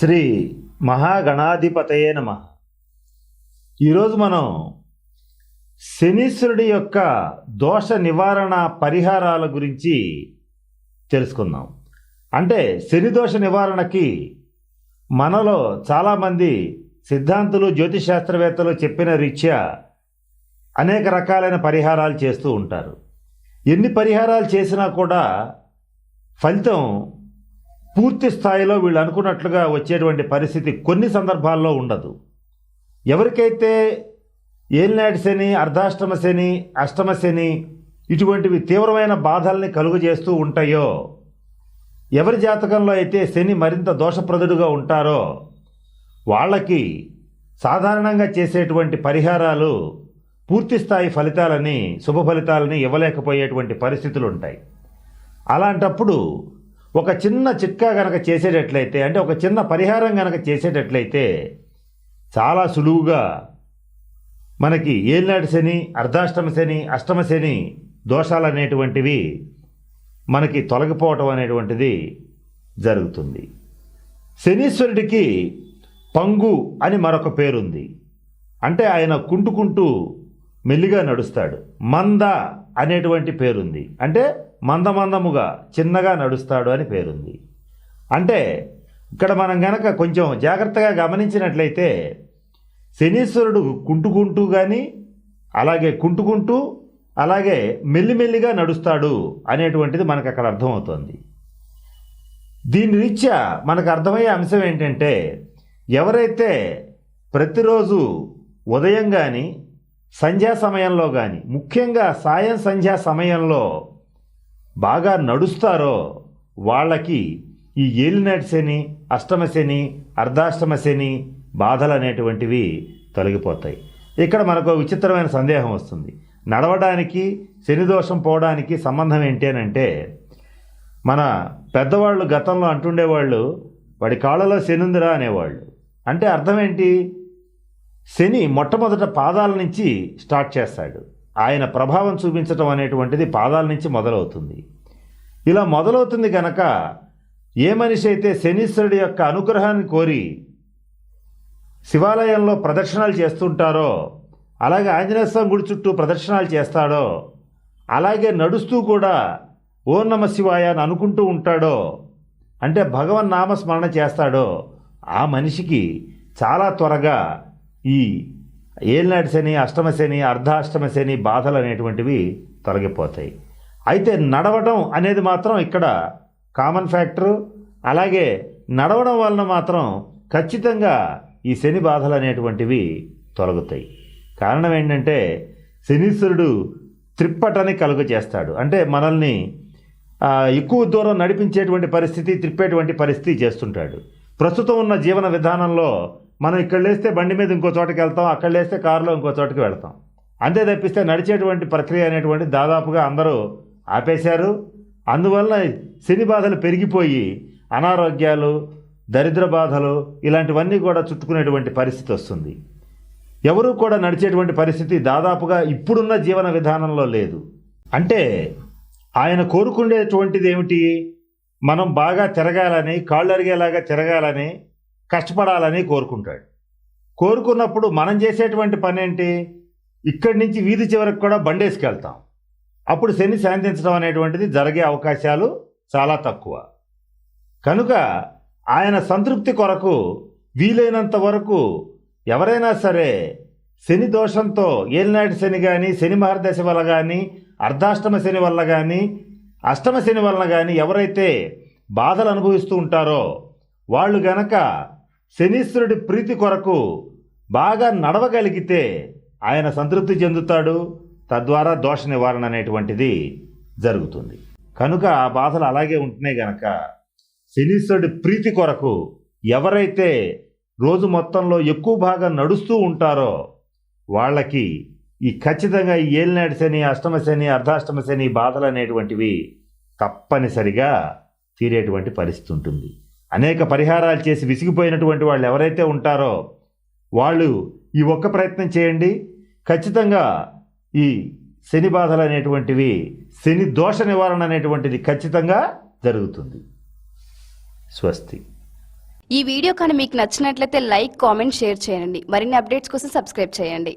శ్రీ మహాగణాధిపతయే నమ. ఈరోజు మనం శనీశ్వరుడి యొక్క దోష నివారణ పరిహారాల గురించి తెలుసుకుందాం. అంటే శని దోష నివారణకి మనలో చాలామంది సిద్ధాంతులు జ్యోతిష్ శాస్త్రవేత్తలు చెప్పిన రీత్యా అనేక రకాలైన పరిహారాలు చేస్తూ ఉంటారు. ఎన్ని పరిహారాలు చేసినా కూడా ఫలితం పూర్తి స్థాయిలో వీళ్ళు అనుకున్నట్లుగా వచ్చేటువంటి పరిస్థితి కొన్ని సందర్భాల్లో ఉండదు. ఎవరికైతే ఏలినాటి శని అర్ధాష్టమ శని అష్టమ శని ఇటువంటివి తీవ్రమైన బాధల్ని కలుగజేస్తూ ఉంటాయో ఎవరి జాతకంలో అయితే శని మరింత దోషప్రదుడుగా ఉంటారో వాళ్ళకి సాధారణంగా చేసేటువంటి పరిహారాలు పూర్తిస్థాయి ఫలితాలని శుభ ఫలితాలని ఇవ్వలేకపోయేటువంటి పరిస్థితులు ఉంటాయి అలాంటప్పుడు ఒక చిన్న చిట్కా గనక చేసేటట్లయితే అంటే ఒక చిన్న పరిహారం గనక చేసేటట్లయితే చాలా సులువుగా మనకి ఏలినాటి శని అర్ధాష్టమ శని అష్టమ శని దోషాలు అనేటువంటివి మనకి తొలగిపోవటం అనేటువంటిది జరుగుతుంది. శనీశ్వరుడికి పంగు అని మరొక పేరుంది. అంటే ఆయన కుంటుకుంటూ మెల్లిగా నడుస్తాడు. మంద అనేటువంటి పేరుంది. అంటే మందమందముగా చిన్నగా నడుస్తాడు అని పేరుంది. అంటే ఇక్కడ మనం గనక కొంచెం జాగ్రత్తగా గమనించినట్లయితే శనీశ్వరుడు కుంటుకుంటూ కానీ అలాగే కుంటుకుంటూ అలాగే మెల్లిమెల్లిగా నడుస్తాడు అనేటువంటిది మనకు అక్కడ అర్థమవుతోంది. దీని రీత్యా మనకు అర్థమయ్యే అంశం ఏంటంటే ఎవరైతే ప్రతిరోజు ఉదయం కానీ సంధ్యా సమయంలో కానీ ముఖ్యంగా సాయం సంధ్యా సమయంలో బాగా నడుస్తారో వాళ్ళకి ఈ ఏలినాటి శని అష్టమ శని అర్ధాష్టమ శని బాధలు అనేటువంటివి తొలగిపోతాయి. ఇక్కడ మనకు విచిత్రమైన సందేహం వస్తుంది. నడవడానికి శని దోషం పోవడానికి సంబంధం ఏంటి అని అంటే మన పెద్దవాళ్ళు గతంలో అంటుండేవాళ్ళు వాడి కాళ్ళలో శని ఉందిరా అనేవాళ్ళు. అంటే అర్థం ఏంటి? శని మొట్టమొదట పాదాల నుంచి స్టార్ట్ చేస్తాడు. ఆయన ప్రభావం చూపించటం అనేటువంటిది పాదాల నుంచి మొదలవుతుంది. ఇలా మొదలవుతుంది గనక ఏ మనిషి అయితే శనీశ్వరుడి యొక్క అనుగ్రహాన్ని కోరి శివాలయంలో ప్రదక్షిణాలు చేస్తుంటారో అలాగే ఆంజనేయ స్వామి గుడి చుట్టూ ప్రదక్షిణాలు చేస్తాడో అలాగే నడుస్తూ కూడా ఓం నమ శివాయ అని అనుకుంటూ ఉంటాడో అంటే భగవన్ నామస్మరణ చేస్తాడో ఆ మనిషికి చాలా త్వరగా ఈ ఏలినాటి శని అష్టమ శని అర్ధాష్టమ శని బాధలు అనేటువంటివి తొలగిపోతాయి. అయితే నడవడం అనేది మాత్రం ఇక్కడ కామన్ ఫ్యాక్టరు అలాగే నడవడం వలన మాత్రం ఖచ్చితంగా ఈ శని బాధలు అనేటువంటివి తొలగుతాయి. కారణం ఏంటంటే శనీశ్వరుడు త్రిప్పటని కలుగు చేస్తాడు. అంటే మనల్ని ఎక్కువ దూరం నడిపించేటువంటి పరిస్థితి త్రిప్పేటువంటి పరిస్థితి చేస్తుంటాడు. ప్రస్తుతం ఉన్న జీవన విధానంలో మనం ఇక్కడ లేస్తే బండి మీద ఇంకో చోటకి వెళ్తాం అక్కడ లేస్తే కారులో ఇంకో చోటకి వెళ్తాం. అంతే తప్పిస్తే నడిచేటువంటి ప్రక్రియ అనేటువంటి దాదాపుగా అందరూ ఆపేశారు. అందువల్ల శని బాధలు పెరిగిపోయి అనారోగ్యాలు దరిద్ర బాధలు ఇలాంటివన్నీ కూడా చుట్టుకునేటువంటి పరిస్థితి వస్తుంది. ఎవరు కూడా నడిచేటువంటి పరిస్థితి దాదాపుగా ఇప్పుడున్న జీవన విధానంలో లేదు. అంటే ఆయన కోరుకునేటువంటిది ఏమిటి? మనం బాగా తిరగాలని కాళ్ళు అరిగేలాగా తిరగాలని కష్టపడాలని కోరుకుంటాడు. కోరుకున్నప్పుడు మనం చేసేటువంటి పని ఏంటి ఇక్కడి నుంచి వీధి చివరికి కూడా బండేసుకెళ్తాం. అప్పుడు శని శాంతించడం అనేటువంటిది జరిగే అవకాశాలు చాలా తక్కువ. కనుక ఆయన సంతృప్తి కొరకు వీలైనంత వరకు ఎవరైనా సరే శని దోషంతో ఏలినాటి శని కానీ శని మహర్దశ వల్ల కానీ అర్ధాష్టమ శని వల్ల కానీ అష్టమ శని వలన కానీ ఎవరైతే బాధలు అనుభవిస్తూ ఉంటారో వాళ్ళు గనక శనీశ్వరుడి ప్రీతి కొరకు బాగా నడవగలిగితే ఆయన సంతృప్తి చెందుతాడు తద్వారా దోష నివారణ అనేటువంటిది జరుగుతుంది. కనుక ఆ బాధలు అలాగే ఉంటున్నాయి గనక శనీశ్వరుడి ప్రీతి కొరకు ఎవరైతే రోజు మొత్తంలో ఎక్కువ భాగం నడుస్తూ ఉంటారో వాళ్ళకి ఈ ఖచ్చితంగా ఈ ఏలినాడు శని అష్టమ శని అర్ధాష్టమ శని బాధలు అనేటువంటివి తప్పనిసరిగా తీరేటువంటి పరిస్థితి ఉంటుంది. అనేక పరిహారాలు చేసి విసిగిపోయినటువంటి వాళ్ళు ఎవరైతే ఉంటారో వాళ్ళు ఈ ఒక్క ప్రయత్నం చేయండి. ఖచ్చితంగా ఈ శని బాధలు అనేటువంటివి శని దోష నివారణ అనేటువంటిది ఖచ్చితంగా జరుగుతుంది. స్వస్తి. ఈ వీడియో కానీ మీకు నచ్చినట్లయితే లైక్ కామెంట్ షేర్ చేయండి. మరిన్ని అప్డేట్స్ కోసం సబ్స్క్రైబ్ చేయండి.